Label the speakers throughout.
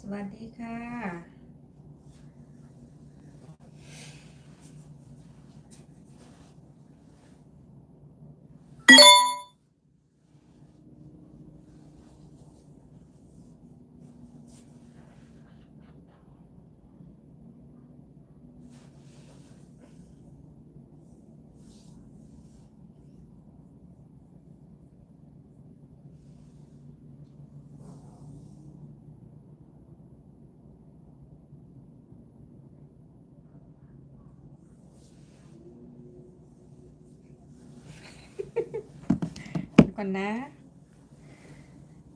Speaker 1: สวัสดีค่ะ ก่อนนะ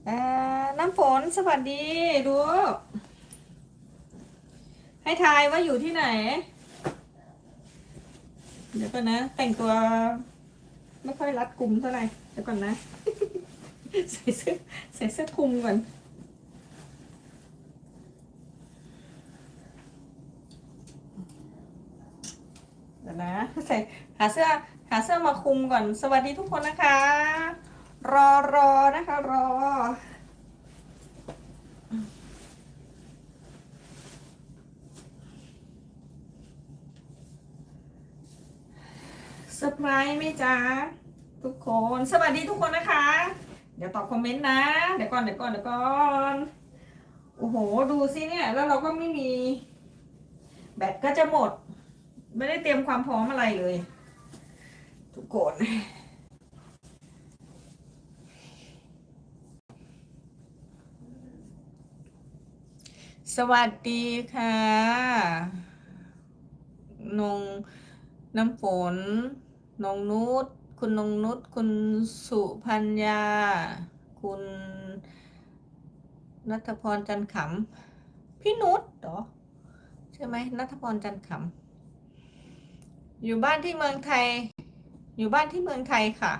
Speaker 1: อ่อน้ำฝนสวัสดีดูให้ทายว่าอยู่ที่ไหน เดี๋ยวก่อนนะ แต่งตัว ไม่ค่อยรัดกลุ่มเท่าไหร่เดี๋ยวก่อนนะ ใส่เสื้อใส่เสื้อคลุมก่อนเดี๋ยวนะใส่หาเสื้อหาเสื้อมาคลุมก่อน สวัสดีทุกคนนะคะ รอรอนะคะรอ เซอร์ไพรส์ไหมจ๊ะทุกคน สวัสดีทุกคนนะคะ เดี๋ยวตอบคอมเมนต์นะ เดี๋ยวก่อนเดี๋ยวก่อนเดี๋ยวก่อนโอ้โห ดูสิเนี่ย แล้วเราก็ไม่มี แบตก็จะหมด ไม่ได้เตรียมความพร้อมอะไรเลย ทุกคน สวัสดีค่ะนงน้ำฝนนงนุชคุณนงนุชคุณสุพัญญา คุณนัทพรจันขำพี่นุชเหรอ ใช่ไหมนัทพรจันขำอยู่บ้านที่เมืองไทย อยู่บ้านที่เมืองไทยค่ะ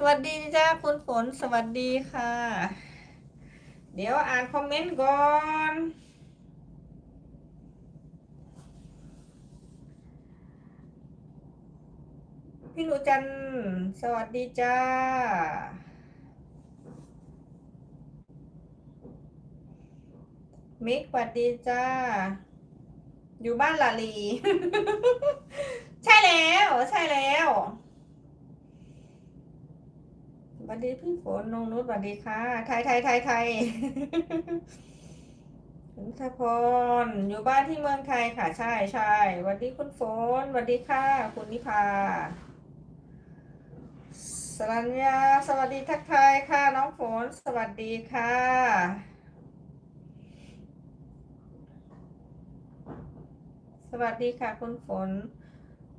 Speaker 1: สวัสดีจ้าคุณฝนสวัสดีค่ะ เดี๋ยวอ่านคอมเมนต์ก่อนพี่หนูจันสวัสดีจ้า มิกสวัสดีจ้า อยู่บ้านลาลี ใช่แล้ว ใช่แล้ว วัสดีพี่ฝนนงนุชสวัสดีค่ะ ไทยไทยไทยไทยคุณทพรอยู่บ้านที่เมืองไทยค่ะ ใช่ใช่สวัสดีคุณฝนสวัสดีค่ะ คุณนิพาสรัญญาสวัสดีทักทายค่ะ น้องฝนสวัสดีค่ะสวัสดีค่ะคุณฝน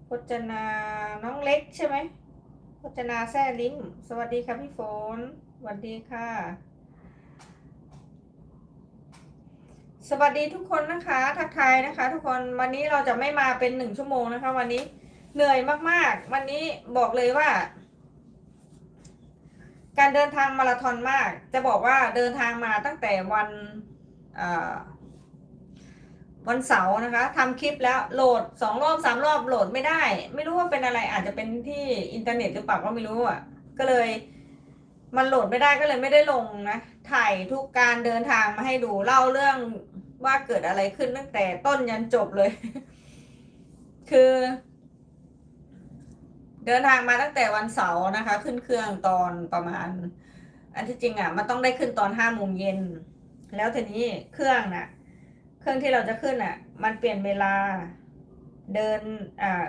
Speaker 1: พจนาน้องเล็กใช่ไหม พจนาแซ่ลิ้มสวัสดีค่ะพี่ฝนสวัสดีค่ะ สวัสดีทุกคนนะคะ ทักทายนะคะ ทุกคนวันนี้เราจะไม่มาเป็นหนึ่งชั่วโมงนะคะ วันนี้เหนื่อยมากๆ วันนี้บอกเลยว่า การเดินทางมาราธอนมาก จะบอกว่าเดินทางมาตั้งแต่วันอ่า วันเสาร์นะคะทำคลิปแล้วโหลดสองรอบสามรอบโหลดไม่ได้ ไม่รู้ว่าเป็นอะไรอาจจะเป็นที่อินเทอร์เน็ตหรือเปล่าก็ไม่รู้อะก็เลย มันโหลดไม่ได้ก็เลยไม่ได้ลงนะถ่ายทุกการเดินทางมาให้ดูเล่าเรื่องว่าเกิดอะไรขึ้นตั้งแต่ต้นยันจบเลย คือ เดินทางมาตั้งแต่วันเสาร์นะคะ ขึ้นเครื่องตอนประมาณ อันที่จริงอะ มันต้องได้ขึ้นตอนห้าโมงเย็นแล้วทีนี้เครื่องน่ะ เครื่องที่เราจะขึ้นอะ มันเปลี่ยนเวลาเดินอ่า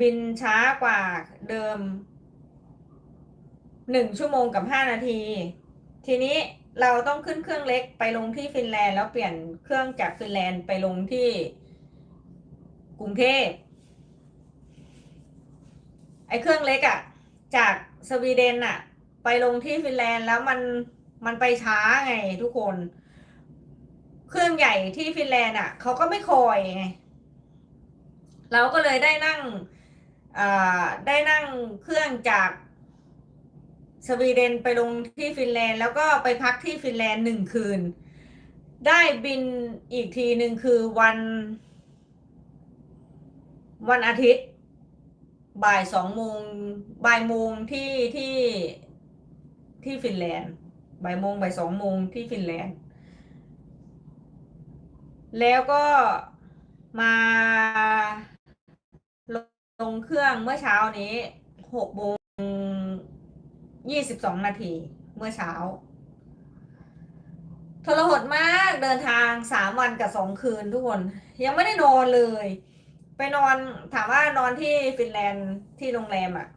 Speaker 1: บินช้ากว่าเดิมหนึ่งชั่วโมงกับห้านาที ทีนี้เราต้องขึ้นเครื่องเล็กไปลงที่ฟินแลนด์แล้วเปลี่ยนเครื่องจากฟินแลนด์ไปลงที่กรุงเทพไอ้เครื่องเล็กอะ่ะ จากสวีเดนอะ่ะ ไปลงที่ฟินแลนด์แล้วมันมันไปช้าไงทุกคน เครื่องใหญ่ที่ฟินแลนด์อะเขาก็ไม่คอยไงเราก็เลยได้นั่งได้นั่งเครื่องจากสวีเดนไปลงที่ฟินแลนด์แล้วก็ไปพักที่ฟินแลนด์หนึ่งคืน ได้บินอีกทีหนึ่งคือวัน วันอาทิตย์ บ่ายสองโมงบ่ายโมงที่ที่ที่ฟินแลนด์บ่ายโมงบ่ายสองโมงที่ฟินแลนด์ แล้วก็มาลงลงเครื่องเมื่อเช้านี้หกโมงยี่สิบสองนาทีเมื่อเช้าทรหดมากเดินทางสามวันกับสองคืนทุกคน ยังไม่ได้นอนเลย ไปนอนถามว่านอนที่ฟินแลนด์ที่โรงแรมอะ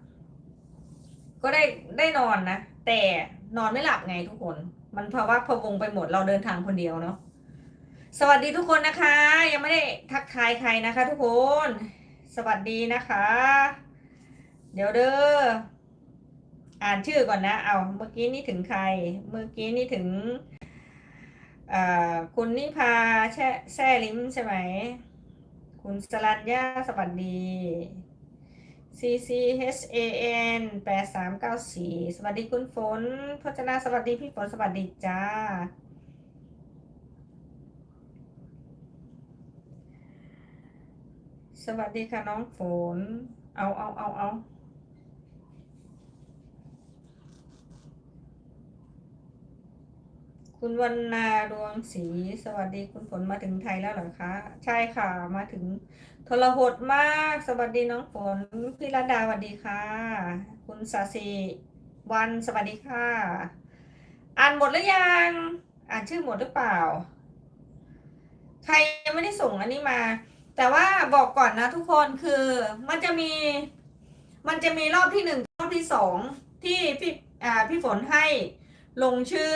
Speaker 1: ก็ได้ได้นอนนะ แต่นอนไม่หลับไงทุกคน มันภาวะพะวงไปหมดเราเดินทางคนเดียวเนาะ สวัสดีทุกคนนะคะ ยังไม่ได้ทักทายใครนะคะ ทุกคน สวัสดีนะคะ เดี๋ยวเด้ออ่านชื่อก่อนนะ เอาเมื่อกี้นี่ถึงใคร เมื่อกี้นี่ถึงคุณนิพาแช่แซ่ลิ้มใช่ไหม คุณสรัญญาสวัสดี C C H A N แปดสามเก้าสี่สวัสดีคุณฝนพจนาสวัสดีพี่ฝนสวัสดีจ้า สวัสดีค่ะน้องฝน เอาเอาเอาเอาคุณวรรณาดวงศรีสวัสดีคุณฝนมาถึงไทยแล้วเหรอคะ ใช่ค่ะมาถึงทรหดมาก สวัสดีน้องฝนพี่ระดาสวัสดีค่ะ คุณสาสีวันสวัสดีค่ะ อ่านหมดหรือยัง อ่านชื่อหมดหรือเปล่า ใครยังไม่ได้ส่งอันนี้มา แต่ว่าบอกก่อนนะทุกคนคือมันจะมี มันจะมีรอบที่หนึ่งรอบที่สองที่พี่อ่าพี่ฝนให้ลงชื่อ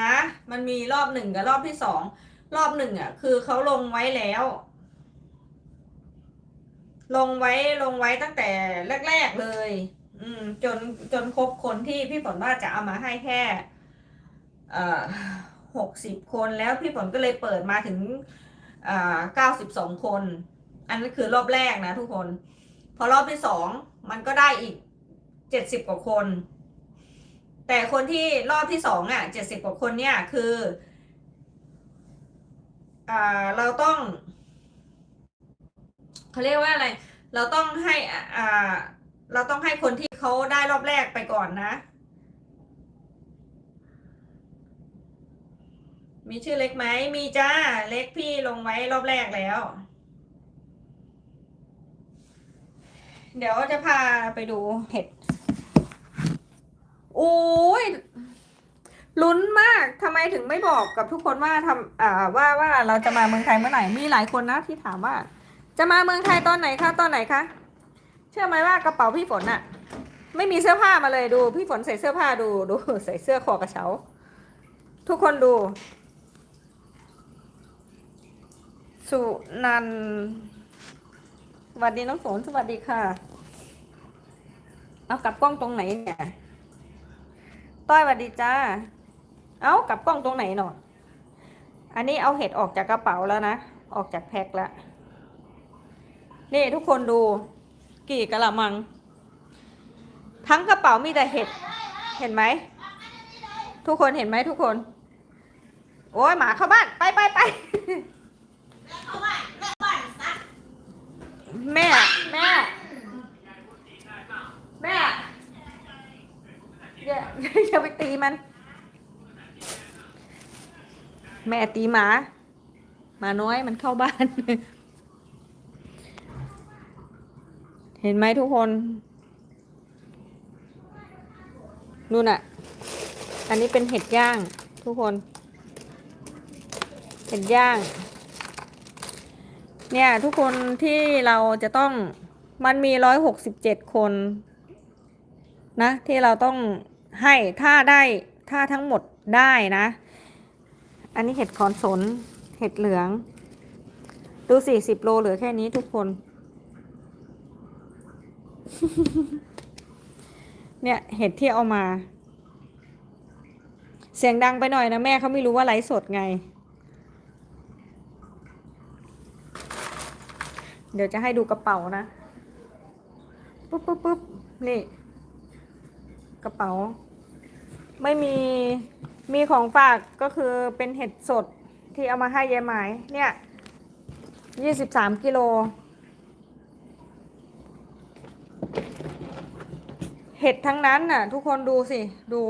Speaker 1: นะ มันมีรอบหนึ่งกับรอบที่สองรอบหนึ่งอะ คือเขาลงไว้แล้ว ลงไว้ลงไว้ตั้งแต่แรก ๆเลย อืม จนจนครบคนที่พี่ฝนว่าจะเอามาให้แค่ เอ่อหกสิบคนแล้วพี่ฝนก็เลยเปิดมาถึง อ่าเก้าสิบสองคน อันนั้นคือรอบแรกนะทุกคน พอรอบที่สองมันก็ได้อีกเจ็ดสิบกว่าคน แต่คนที่รอบที่สองอะเจ็ดสิบกว่าคนเนี่ยคืออเราต้องเขาเรียกว่าอะไร เราต้องให้อ่าเราต้องให้คนที่เขาได้รอบแรกไปก่อนนะ มีชื่อเล็กไหม มีจ้า เล็กพี่ลงไว้รอบแรกแล้ว เดี๋ยวจะพาไปดูเห็ดโอ้ยลุ้นมากทำไมถึงไม่บอกกับทุกคนว่าทำอ่าว่าว่าเราจะมาเมืองไทยเมื่อไหร่ มีหลายคนนะที่ถามว่า จะมาเมืองไทยตอนไหนคะตอนไหนคะ เชื่อไหมว่ากระเป๋าพี่ฝนอะไม่มีเสื้อผ้ามาเลยดู พี่ฝนใส่เสื้อผ้าดูดูใส่เสื้อคอกระเช้า ทุกคนดู สุนันสวัสดีน้องฝนสวัสดีค่ะ เอากลับกล้องตรงไหนเนี่ย ต้อยสวัสดีจ้า เอากลับกล้องตรงไหนหนออันนี้เอาเห็ดออกจากกระเป๋าแล้วนะ ออกจากแพ็คแล้ว นี่ทุกคนดู กี่กะละมัง ทั้งกระเป๋ามีแต่เห็ด เห็นไหม ทุกคนเห็นไหมทุกคน โอ้ยหมาเข้าบ้าน ไปไปไป แม่ แม่ แม่อย่าอย่าไปตีมัน แม่ตีหมาหมาน้อยมันเข้าบ้าน เห็นไหมทุกคนนู่นอะอันนี้เป็นเห็ดย่างทุกคน เห็ดย่าง เนี่ยทุกคนที่เราจะต้องมันมีร้อยหกสิบเจ็ดคนนะที่เราต้องให้ถ้าได้ถ้าทั้งหมดได้นะ อันนี้เห็ดขอนสน เห็ดเหลือง ดูสี่สิบโลเหลือแค่นี้ทุกคน เนี่ยเห็ดที่เอามา เสียงดังไปหน่อยนะแม่เขาไม่รู้ว่าไลฟ์สดไง เดี๋ยวจะให้ดูกระเป๋านะปุ๊บปุ๊บปุ๊บนี่ กระเป๋า ไม่มีมีของฝากก็คือเป็นเห็ดสดที่เอามาให้ยายหมาย เนี่ยยี่สิบสามกิโล เห็ดทั้งนั้นน่ะ ทุกคนดูสิ ดู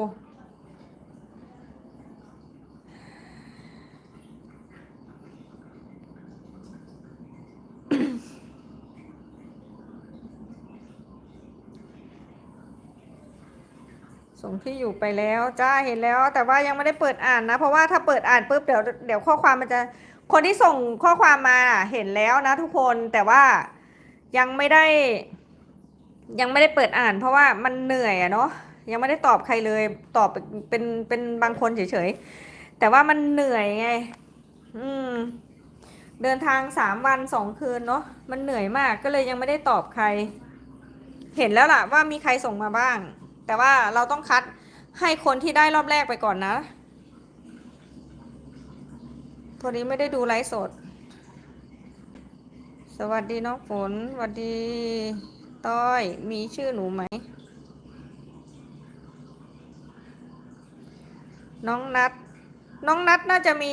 Speaker 1: งที่อยู่ไปแล้ว จ้าเห็นแล้ว แต่ว่ายังไม่ได้เปิดอ่านนะ เพราะว่าถ้าเปิดอ่านปุ๊บเดี๋ยวเดี๋ยวข้อความมันจะคนที่ส่งข้อความมาเห็นแล้วนะทุกคนแต่ว่ายังไม่ได้ ยังไม่ได้เปิดอ่าน เพราะว่ามันเหนื่อยอะเนาะยังไม่ได้ตอบใครเลยตอบเป็นเป็นบางคนเฉยๆแต่ว่ามันเหนื่อยไง อืม เดินทางสามวันสองคืนเนาะมันเหนื่อยมากก็เลยยังไม่ได้ตอบใคร เห็นแล้วล่ะว่ามีใครส่งมาบ้าง แต่ว่าเราต้องคัดให้คนที่ได้รอบแรกไปก่อนนะ ตัวนี้ไม่ได้ดูไลฟ์สด สวัสดีน้องฝนสวัสดี ต้อย มีชื่อหนูไหม น้องนัด น้องนัดน่าจะมี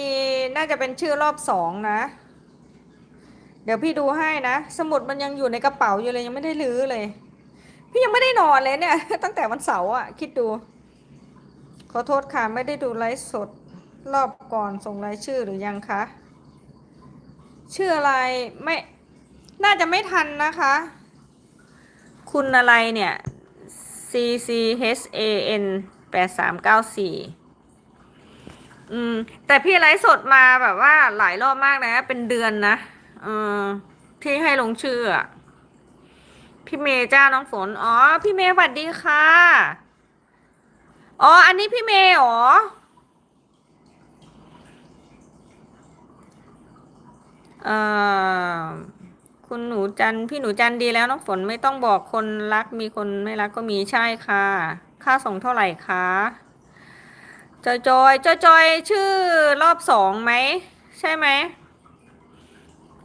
Speaker 1: น่าจะเป็นชื่อรอบสองนะ เดี๋ยวพี่ดูให้นะ สมุดมันยังอยู่ในกระเป๋าอยู่เลยยังไม่ได้ลื้อเลย พี่ยังไม่ได้นอนเลยเนี่ย ตั้งแต่วันเสาร์อะ คิดดู ขอโทษค่ะ ไม่ได้ดูไลฟ์สด รอบก่อนส่งรายชื่อหรือยังคะ ชื่ออะไรไม่ น่าจะไม่ทันนะคะ คุณอะไรเนี่ย C C H A N แปดสามเก้าสี่อืม แต่พี่ไลฟ์สดมาแบบว่าหลายรอบมากนะ เป็นเดือนนะ เออที่ให้ลงชื่ออะ พี่เมย์จ้าน้องฝน อ๋อ พี่เมย์สวัสดีค่ะ อ๋อ อันนี้พี่เมย์หรอ เอ่อ คุณหนูจันพี่หนูจันดีแล้วน้องฝนไม่ต้องบอกคนรักมีคนไม่รักก็มีใช่ค่ะ ค่าส่งเท่าไหร่คะจอยจอยจอยจอยชื่อรอบสองไหม ใช่ไหม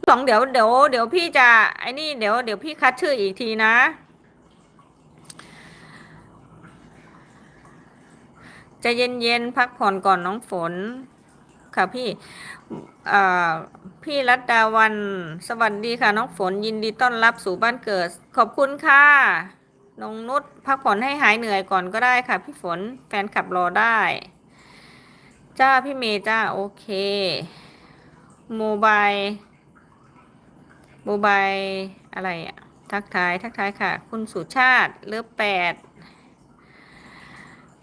Speaker 1: สองเดี๋ยวเดี๋ยวเดี๋ยวพี่จะไอ้นี่เดี๋ยวเดี๋ยวพี่คัดชื่ออีกทีนะ จะเย็นเย็นพักผ่อนก่อนน้องฝน ค่ะพี่พี่รัตดาวัน สวัสดีค่ะน้องฝนยินดีต้อนรับสู่บ้านเกิด ขอบคุณค่ะน้องนุชพักผ่อนให้หายเหนื่อยก่อนก็ได้ค่ะ พี่ฝนแฟนขับรอได้ จ้าพี่เมย์จ้าโอเคโมบาย โมบายอะไรอะทักทาย ทักทายค่ะ คุณสุชาติเลือแปด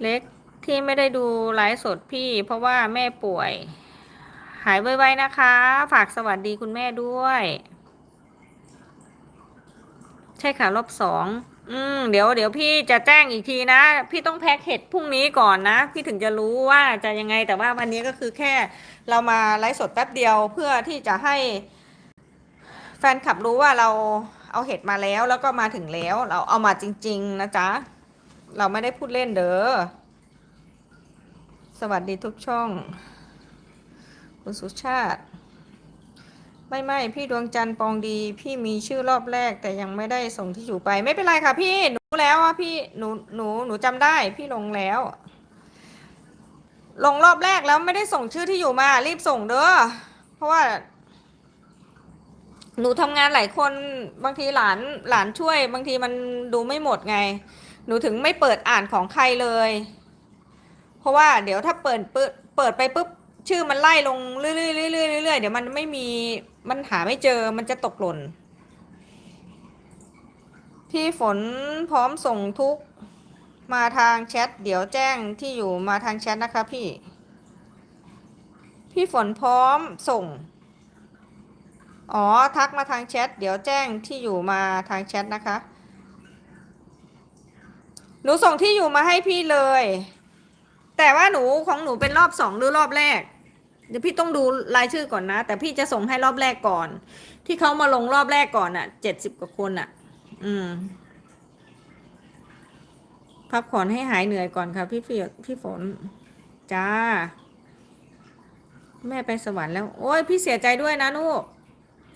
Speaker 1: เล็กที่ไม่ได้ดูไลฟ์สดพี่ เพราะว่าแม่ป่วย หายไวๆนะคะ ฝากสวัสดีคุณแม่ด้วย ใช่ค่ะ รอบสองอืมเดี๋ยวเดี๋ยวพี่จะแจ้งอีกทีนะ พี่ต้องแพ็คเห็ดพรุ่งนี้ก่อนนะ พี่ถึงจะรู้ว่าจะยังไงแต่ว่าวันนี้ก็คือแค่เรามาไลฟ์สดแป๊บเดียวเพื่อที่จะให้ แฟนคลับรู้ว่าเราเอาเห็ดมาแล้วแล้วก็มาถึงแล้ว เราเอามาจริง ๆ นะจ๊ะ เราไม่ได้พูดเล่นเด้อ สวัสดีทุกช่อง คุณสุชาติ ไม่ไม่พี่ดวงจันทร์ปองดี พี่มีชื่อรอบแรกแต่ยังไม่ได้ส่งที่อยู่ไป ไม่เป็นไรค่ะพี่หนูแล้วว่าพี่หนูหนูหนูจำได้ พี่ลงแล้ว ลงรอบแรกแล้วไม่ได้ส่งชื่อที่อยู่มา รีบส่งเด้อเพราะว่า หนูทำงานหลายคนบางทีหลานหลานช่วย บางทีมันดูไม่หมดไง หนูถึงไม่เปิดอ่านของใครเลย เพราะว่าเดี๋ยวถ้าเปิดปึ๊บเปิดไปปุ๊บชื่อมันไล่ลงเรื่อยๆเรื่อยๆเรื่อยๆเดี๋ยวมันไม่มีมันหาไม่เจอมันจะตกหล่นพี่ฝนพร้อมส่งทุกมาทางแชทเดี๋ยวแจ้งที่อยู่มาทางแชทนะคะพี่ พี่ฝนพร้อมส่ง อ๋อ ทักมาทางแชท เดี๋ยวแจ้งที่อยู่มาทางแชทนะคะ หนูส่งที่อยู่มาให้พี่เลย แต่ว่าหนูของหนูเป็นรอบสองหรือรอบแรก เดี๋ยวพี่ต้องดูรายชื่อก่อนนะ แต่พี่จะส่งให้รอบแรกก่อน ที่เขามาลงรอบแรกก่อนอะเจ็ดสิบกว่าคนอะ อืม พักผ่อนให้หายเหนื่อยก่อนค่ะ พี่เฟียพี่ฝน จ้า แม่ไปสวรรค์แล้ว โอ้ยพี่เสียใจด้วยนะลูก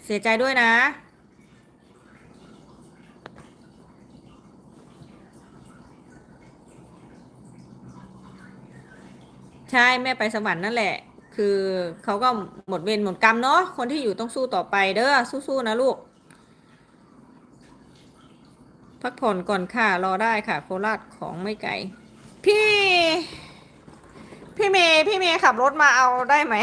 Speaker 1: เสียใจด้วยนะ ใช่แม่ไปสวรรค์นั่นแหละ คือเขาก็หมดเวรหมดกรรมเนาะคนที่อยู่ต้องสู้ต่อไปเด้อสู้ๆนะลูก พักผ่อนก่อนค่ะ รอได้ค่ะ โคราชของไม่ไกล พี่ พี่เมย์พี่เมย์ขับรถมาเอาได้ไหม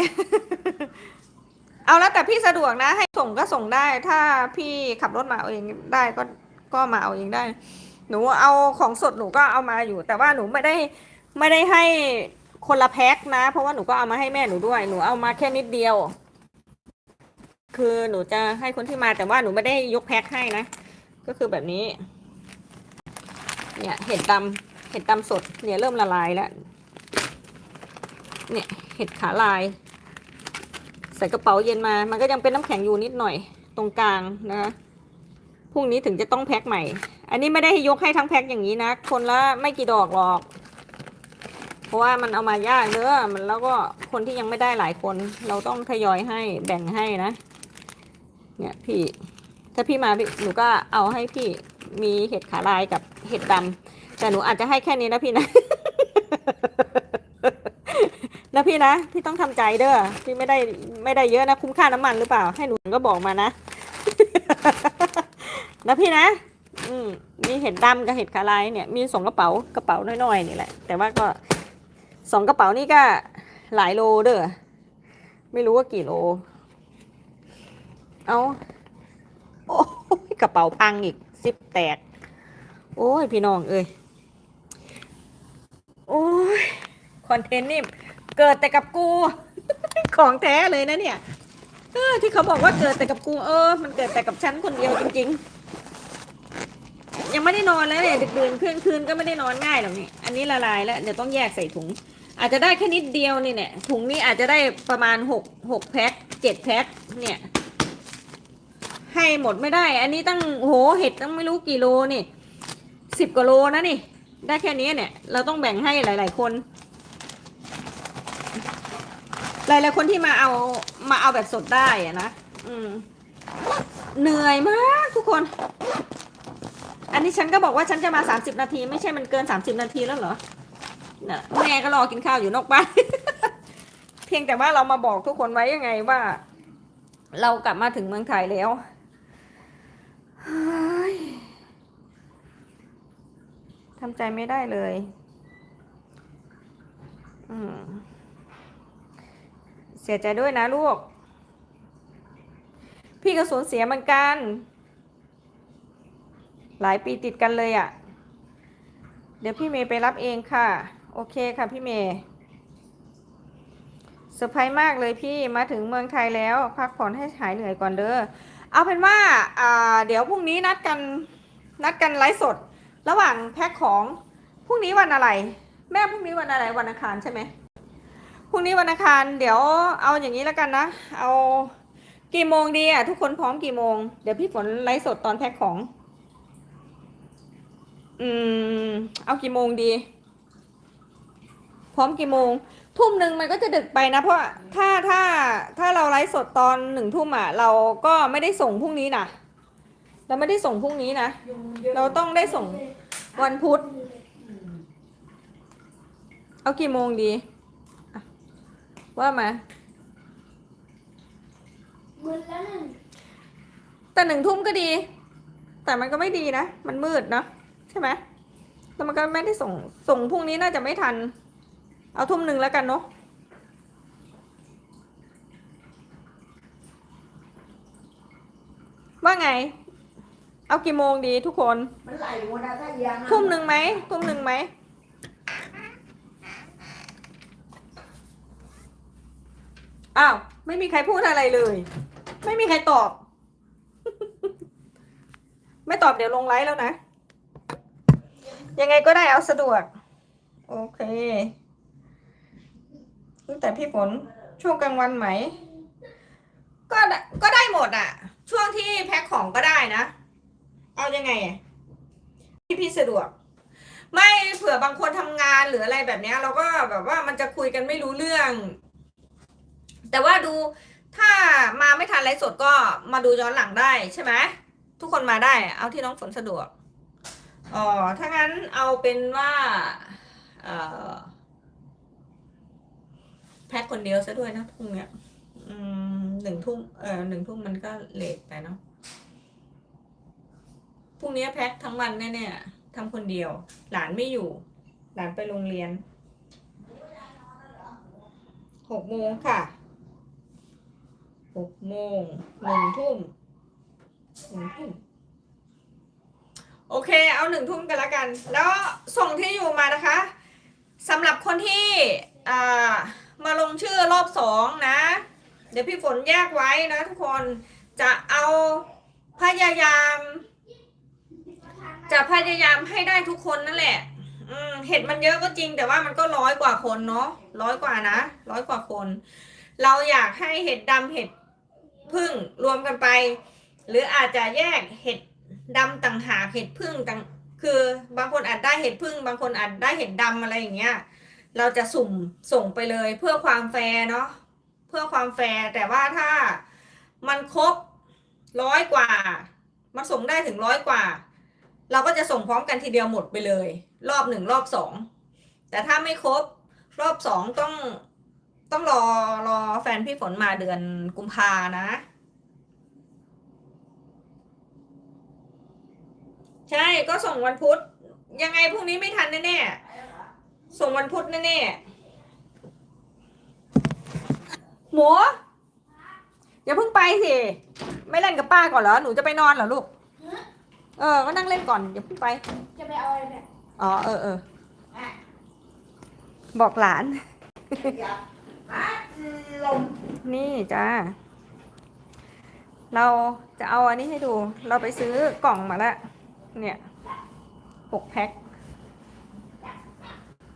Speaker 1: เอาแล้วแต่พี่สะดวกนะ ให้ส่งก็ส่งได้ ถ้าพี่ขับรถมาเอาเองได้ก็ก็มาเอาเองได้ หนูเอาของสดหนูก็เอามาอยู่ แต่ว่าหนูไม่ได้ไม่ได้ให้คนละแพ็คนะ เพราะว่าหนูก็เอามาให้แม่หนูด้วย หนูเอามาแค่นิดเดียว คือหนูจะให้คนที่มาแต่ว่าหนูไม่ได้ยกแพ็คให้นะ ก็คือแบบนี้ เนี่ยเห็ดดำเห็ดดำสดเนี่ยเริ่มละลายแล้ว เนี่ยเห็ดขาลาย ส่กระเป๋าเย็นมา มันก็ยังเป็นน้ำแข็งอยู่นิดหน่อยตรงกลางนะคะพรุ่งนี้ถึงจะต้องแพ็คใหม่ อันนี้ไม่ได้ยกให้ทั้งแพ็คอย่างนี้นะ คนละไม่กี่ดอกหรอก เพราะว่ามันเอามายากเนอะมันแล้วก็คนที่ยังไม่ได้หลายคน เราต้องทยอยให้แบ่งให้นะ เนี่ยพี่ ถ้าพี่มาพี่หนูก็เอาให้พี่มีเห็ดขาลายกับเห็ดดำแต่หนูอาจจะให้แค่นี้นะพี่นะ นะพี่นะ พี่ต้องทำใจเด้อพี่ไม่ได้ไม่ได้เยอะนะ คุ้มค่าน้ำมันหรือเปล่า ให้หนูก็บอกมานะ นะพี่นะ อืมมีเห็ดดำกับเห็ดขาลายเนี่ย มีสองกระเป๋ากระเป๋าน้อยๆนี่แหละ แต่ว่าก็สองกระเป๋านี่ก็หลายโลเด้อไม่รู้ว่ากี่โล เอาโอ้กระเป๋าพังอีกซิปแตก โอ้ย พี่น้องเอ้ย โอ้ย คอนเทนต์นี่ เกิดแต่กับกู ของแท้เลยนะเนี่ยเออที่เขาบอกว่าเกิดแต่กับกูเออ มันเกิดแต่กับฉันคนเดียวจริง ๆ ยังไม่ได้นอนแล้วเนี่ยดึกดื่นเพื่อนคืนก็ไม่ได้นอนง่ายหรอกนี่อันนี้ละลายแล้วเดี๋ยวต้องแยกใส่ถุง อาจจะได้แค่นิดเดียวนี่เนี่ยถุงนี้อาจจะได้ประมาณหกหกแพ็คเจ็ดแพ็คเนี่ย ให้หมดไม่ได้ อันนี้ตั้งโหเห็ดตั้งไม่รู้กี่โลนี่สิบกว่าโลนะนี่ ได้แค่นี้เนี่ย เราต้องแบ่งให้หลาย ๆ คน หลาย ๆ คนที่มาเอามาเอาแบบสดได้อะนะอืมเหนื่อยมากทุกคน อันนี้ฉันก็บอกว่าฉันจะมาสามสิบนาที ไม่ใช่มันเกินสามสิบนาทีแล้วเหรอนะแม่ก็รอกินข้าวอยู่นอกบ้าน เพียงแต่ว่าเรามาบอกทุกคนไว้ยังไงว่า เรากลับมาถึงเมืองไทยแล้วทำใจไม่ได้เลย อืม เสียใจด้วยนะลูก พี่ก็สูญเสียเหมือนกัน หลายปีติดกันเลยอะ่ะ เดี๋ยวพี่เมย์ไปรับเองค่ะ โอเคค่ะพี่เมย์เซอร์ไพรส์มากเลยพี่มาถึงเมืองไทยแล้ว พักผ่อนให้หายเหนื่อยก่อนเด้อเอาเป็นว่าอ่าเดี๋ยวพรุ่งนี้นัดกันนัดกันไลฟ์สด ระหว่างแพ็คของพรุ่งนี้วันอะไร แม่พรุ่งนี้วันอะไรวันอังคารใช่ไหม พรุ่งนี้วันอังคารเดี๋ยวเอาอย่างนี้แล้วกันนะ เอากี่โมงดีอะทุกคนพร้อมกี่โมง เดี๋ยวพี่ฝนไลฟ์สดตอนแพ็คของ อืม เอากี่โมงดี พร้อมกี่โมง ทุ่มหนึ่งมันก็จะดึกไปนะ เพราะถ้าถ้าถ้าเราไลฟ์สดตอนหนึ่งทุ่มอะเราก็ไม่ได้ส่งพรุ่งนี้นะเราไม่ได้ส่งพรุ่งนี้นะ เราต้องได้ส่งวันพุธ เอากี่โมงดี ว่ามา
Speaker 2: หมดแล้วนั่น
Speaker 1: แต่หนึ่งทุ่มก็ดี แต่มันก็ไม่ดีนะ มันมืดเนอะใช่ไหมแล้วมันก็ไม่ได้ส่งส่งพรุ่งนี้น่าจะไม่ทัน เอาทุ่มหนึ่งแล้วกันเนาะว่าไง เอากี่โมงดีทุกคน
Speaker 2: มันไหลหมดแล้วถ้ายังอะ
Speaker 1: ทุ่มหนึ่งไหมทุ่มหนึ่งไหม อ้าว ไม่มีใครพูดอะไรเลย ไม่มีใครตอบ ไม่ตอบเดี๋ยวลงไลฟ์แล้วนะ ยังไงก็ได้เอาสะดวก โอเคตั้งแต่พี่ฝนช่วงกลางวันไหม ก็ได้ก็ได้หมดอะช่วงที่แพ็คของก็ได้นะ เอายังไงอะที่พี่สะดวก ไม่เผื่อบางคนทำงานหรืออะไรแบบเนี้ยเราก็แบบว่ามันจะคุยกันไม่รู้เรื่อง แต่ว่าดูถ้ามาไม่ทันไลฟ์สดก็มาดูย้อนหลังได้ใช่ไหมทุกคนมาได้เอาที่น้องฝนสะดวกอ๋อถ้างั้นเอาเป็นว่าแพ็คคนเดียวซะด้วยนะพรุ่งเนี้ยหนึ่งทุ่มเออหนึ่งทุ่มมันก็เลทไปเนาะพรุ่งนี้แพ็คทั้งวันแน่ๆทำคนเดียว หลานไม่อยู่ หลานไปโรงเรียนหกโมงค่ะ หกโมงหนึ่งทุ่มหนึ่งทุ่มโอเค เอาหนึ่งทุ่มกันละกัน แล้วส่งที่อยู่มานะคะสำหรับคนที่มาลงชื่อรอบสองนะ เดี๋ยวพี่ฝนแยกไว้นะทุกคนจะเอาพยายาม จะพยายามให้ได้ทุกคนนั่นแหละเห็ดมันเยอะก็จริง แต่ว่ามันก็ร้อยกว่าคนเนาะร้อยกว่านะร้อยกว่าคน เราอยากให้เห็ดดำเห็ด พึ่งรวมกันไป หรืออาจจะแยกเห็ดดำต่างหากเห็ดพึ่งต่างคือบางคนอาจได้เห็ดพึ่ง บางคนอาจได้เห็ดดำอะไรอย่างเงี้ยเราจะสุ่มส่งไปเลยเพื่อความแฟร์เนาะเพื่อความแฟร์แต่ว่าถ้ามันครบร้อยกว่า มันส่งได้ถึงร้อยกว่า เราก็จะส่งพร้อมกันทีเดียวหมดไปเลย รอบหนึ่งรอบสองแต่ถ้าไม่ครบรอบสองต้อง ต้องรอรอแฟนพี่ฝนมาเดือนกุมภานะ ใช่ก็ส่งวันพุธ ยังไงพรุ่งนี้ไม่ทันแน่ๆส่งวันพุธแน่ๆหมูอย่าเพิ่งไปสิ ไม่เล่นกับป้าก่อนเหรอ หนูจะไปนอนเหรอลูก เออ ก็นั่งเล่นก่อน อย่าเพิ่งไป
Speaker 2: จะไปเอาอะไรเนี่ย
Speaker 1: อ๋อ เออเออบอกหลาน
Speaker 2: ลม
Speaker 1: นี่จ้าเราจะเอาอันนี้ให้ดู เราไปซื้อกล่องมาแล้วเนี่ยหกแพ็ค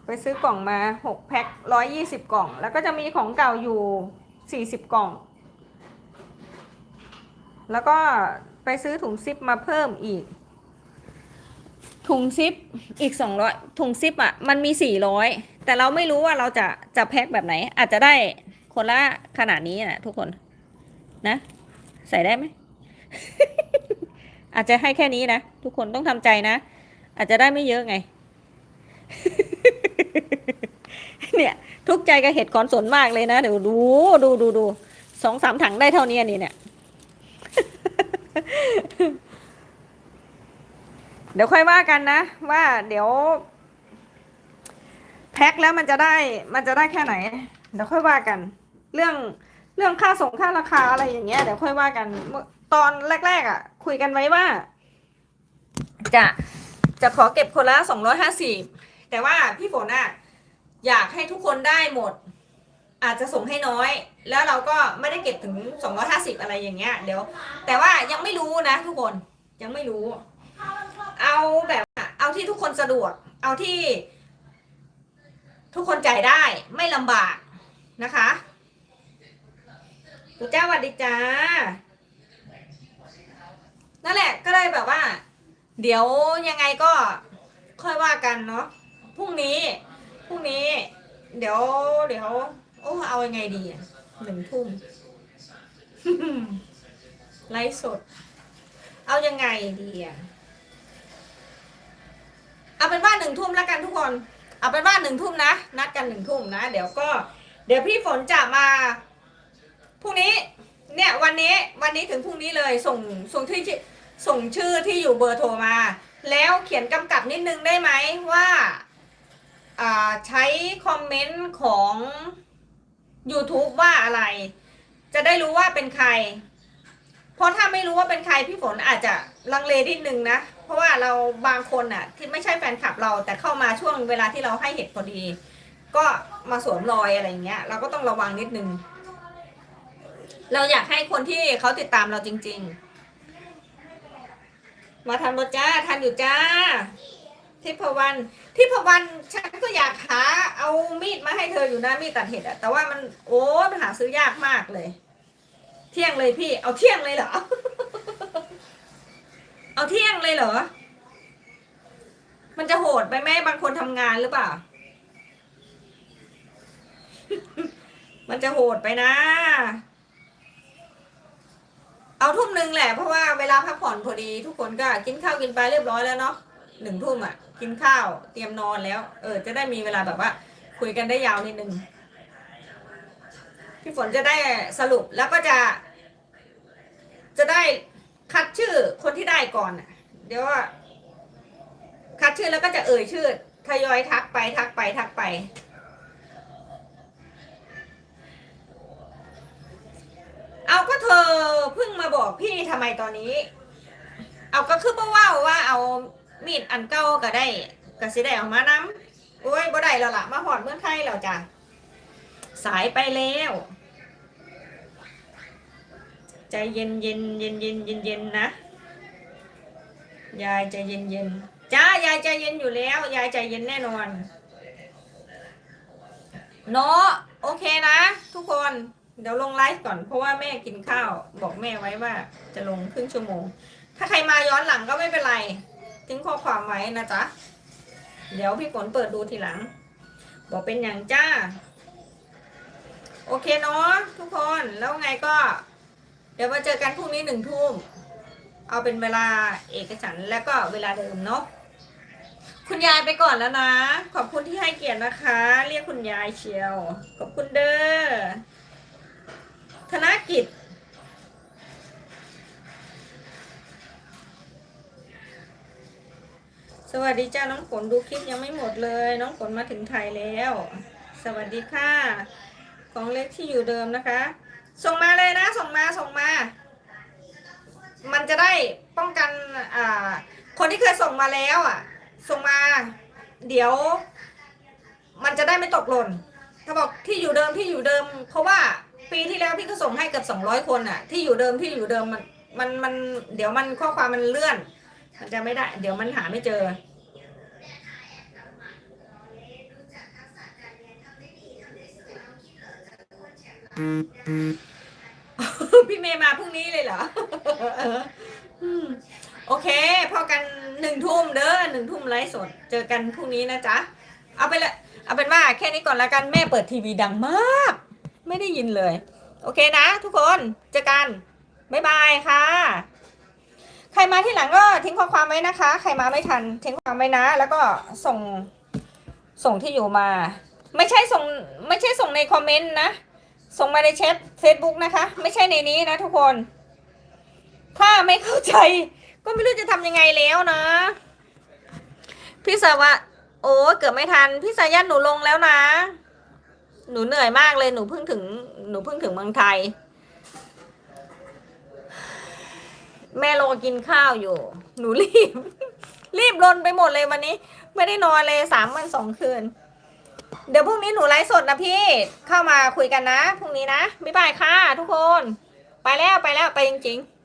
Speaker 1: ไปซื้อกล่องมาหกแพ็คร้อยยี่สิบกล่อง แล้วก็จะมีของเก่าอยู่สี่สิบกล่อง แล้วก็ไปซื้อถุงซิปมาเพิ่มอีก ถุงซิปอีกสองร้อยถุงซิปอะมันมีสี่ร้อยแต่เราไม่รู้ว่าเราจะจะแพ็คแบบไหน อาจจะได้คนละขนาดนี้นะทุกคนนะ ใส่ได้ไหม อาจจะให้แค่นี้นะทุกคนต้องทำใจนะ อาจจะได้ไม่เยอะไง เนี่ย ทุกใจกับเห็ดคอนสนมากเลยนะเดี๋ยวดูดูดูดูสองสามถังได้เท่านี้นี่เนี่ย เดี๋ยวค่อยว่ากันนะ ว่าเดี๋ยว แพ็คแล้วมันจะได้มันจะได้แค่ไหน เดี๋ยวค่อยว่ากัน เรื่องเรื่องค่าส่งค่าราคาอะไรอย่างเงี้ยเดี๋ยวค่อยว่ากันเมื่อตอนแรก ๆ อะ คุยกันไว้ว่า จะจะขอเก็บคนละสองร้อยห้าสิบแต่ว่าพี่ฝนอะอยากให้ทุกคนได้หมด อาจจะส่งให้น้อย แล้วเราก็ไม่ได้เก็บถึงสองร้อยห้าสิบอะไรอย่างเงี้ยเดี๋ยว แต่ว่ายังไม่รู้นะทุกคนยังไม่รู้ เอาแบบเอาที่ทุกคนสะดวก เอาที่ทุกคนจ่ายได้ไม่ลำบากนะคะทุกเจ้าสวัสดีจ้า นั่นแหละก็เลยแบบว่า เดี๋ยวยังไงก็ค่อยว่ากันเนาะพรุ่งนี้พรุ่งนี้ เดี๋ยว เดี๋ยว โอ้เอายังไงดีหนึ่งทุ่มไลฟ์สด เอายังไงดีอะ เอาเป็นว่าหนึ่งทุ่มแล้วกันทุกคน เอาเป็นว่าหนึ่งทุ่มนะ นัดกันหนึ่งทุ่มนะ เดี๋ยวก็ เดี๋ยวพี่ฝนจะมาพรุ่งนี้ เนี่ยวันนี้วันนี้ถึงพรุ่งนี้เลยส่งส่งที่ส่งชื่อที่อยู่เบอร์โทรมา แล้วเขียนกำกับนิดนึงได้ไหมว่าอ่าใช้คอมเมนต์ของ YouTube ว่าอะไร จะได้รู้ว่าเป็นใคร เพราะถ้าไม่รู้ว่าเป็นใครพี่ฝนอาจจะลังเลนิดนึงนะ เพราะว่าเราบางคนอะ ที่ไม่ใช่แฟนคลับเราแต่เข้ามาช่วงเวลาที่เราให้เหตุพอดี ก็มาสวมรอยอะไรอย่างเงี้ย เราก็ต้องระวังนิดนึง เราอยากให้คนที่เขาติดตามเราจริง ๆ มาทำรถจ้าทันอยู่จ้าทิพวรรณทิพวรรณฉันก็อยากหาเอามีดมาให้เธออยู่นะมีดตัดเห็ดอะแต่ว่ามันโอ้ยมันหาซื้อยากมากเลย เที่ยงเลยพี่ เอาเที่ยงเลยเหรอ เอาเที่ยงเลยเหรอ มันจะโหดไปไหมบางคนทำงานหรือเปล่า มันจะโหดไปนะ เอาทุ่มหนึ่งแหละเพราะว่าเวลาพักผ่อนพอดี ทุกคนก็กินข้าวกินปลาเรียบร้อยแล้วเนาะหนึ่งทุ่มอะ กินข้าวเตรียมนอนแล้ว เออ จะได้มีเวลาแบบว่า คุยกันได้ยาวนิดนึงพี่ฝนจะได้สรุปแล้วก็จะ จะได้ คัดชื่อคนที่ได้ก่อนเดี๋ยวว่าคัดชื่อแล้วก็จะเอ่ยชื่อทยอยทักไปทักไปทักไป เอาก็เธอเพิ่งมาบอกพี่ทำไมตอนนี้ เอาก็คือมาว่าว่าเอามีดอันเก่าก็ได้ก็สิได้ออกมานํโอ้ยบ่ได้แล้วล่ะ มาหอดเมืองไทยแล้วจ้ะสายไปแล้ว ใจเย็นเย็นเย็นเย็นเย็นเย็นนะ ยายใจเย็นเย็นจ้ายายใจเย็นอยู่แล้ว ยายใจเย็นแน่นอน เนาะโอเคนะ ทุกคนเดี๋ยวลงไลฟ์ก่อนเพราะว่าแม่กินข้าว บอกแม่ไว้ว่า จะลงครึ่งชั่วโมง ถ้าใครมาย้อนหลังก็ไม่เป็นไรทิ้งข้อความไว้นะจ๊ะ เดี๋ยวพี่ฝนเปิดดูทีหลัง บอกเป็นอย่างจ้า โอเคเนาะทุกคนแล้วไงก็ เดี๋ยวมาเจอกันพรุ่งนี้หนึ่งทุ่ม เอาเป็นเวลาเอกฉันและก็เวลาเดิมเนาะ คุณยายไปก่อนแล้วนะ ขอบคุณที่ให้เกียรตินะคะ เรียกคุณยายเชียว ขอบคุณเด้อ ธนกิจสวัสดีจ้าน้องฝนดูคลิปยังไม่หมดเลย น้องฝนมาถึงไทยแล้ว สวัสดีค่ะ ของเล็กที่อยู่เดิมนะคะ ส่งมาเลยนะ ส่งมาส่งมา มันจะได้ป้องกันอ่าคนที่เคยส่งมาแล้วอะ ส่งมา เดี๋ยว มันจะได้ไม่ตกหล่นถ้าบอกที่อยู่เดิมที่อยู่เดิม เพราะว่าปีที่แล้วพี่ก็ส่งให้เกือบสองร้อยคนอะ ที่อยู่เดิมที่อยู่เดิมมันมันมันเดี๋ยวมันข้อความมันเลื่อน มันจะไม่ได้ เดี๋ยวมันหาไม่เจอ พี่เมย์มาพรุ่งนี้เลยเหรอโอเค พอกันหนึ่งทุ่มเด้อหนึ่งทุ่มไลฟ์สด เจอกันพรุ่งนี้นะจ๊ะ เอาไปลยเอาเป็นว่าแค่นี้ก่อนละกันแม่เปิดทีวีดังมาก ไม่ได้ยินเลย โอเคนะ ทุกคนเจอกันบ๊ายบายค่ะ ใครมาที่หลังก็ทิ้งข้อความไว้นะคะ ใครมาไม่ทัน ทิ้งข้อความไว้นะ แล้วก็ส่งส่งที่อยู่มา ไม่ใช่ส่ง ไม่ใช่ส่งในคอมเมนต์นะ ส่งมาในแชท Facebook นะคะ ไม่ใช่ในนี้นะทุกคน ถ้าไม่เข้าใจ ก็ไม่รู้จะทำยังไงแล้วนะ พี่สาวะโอ้เกือบไม่ทัน พี่สายันหนูลงแล้วนะ หนูเหนื่อยมากเลยหนูเพิ่งถึง หนูเพิ่งถึงเมืองไทย แม่รอกินข้าวอยู่ หนูรีบ รีบลนไปหมดเลยวันนี้ ไม่ได้นอนเลยสามวันสองคืน เดี๋ยวพรุ่งนี้หนูไลฟ์สดนะพี่ เข้ามาคุยกันนะพรุ่งนี้นะบ๊ายบายค่ะทุกคน ไปแล้วไปแล้วไปจริงๆ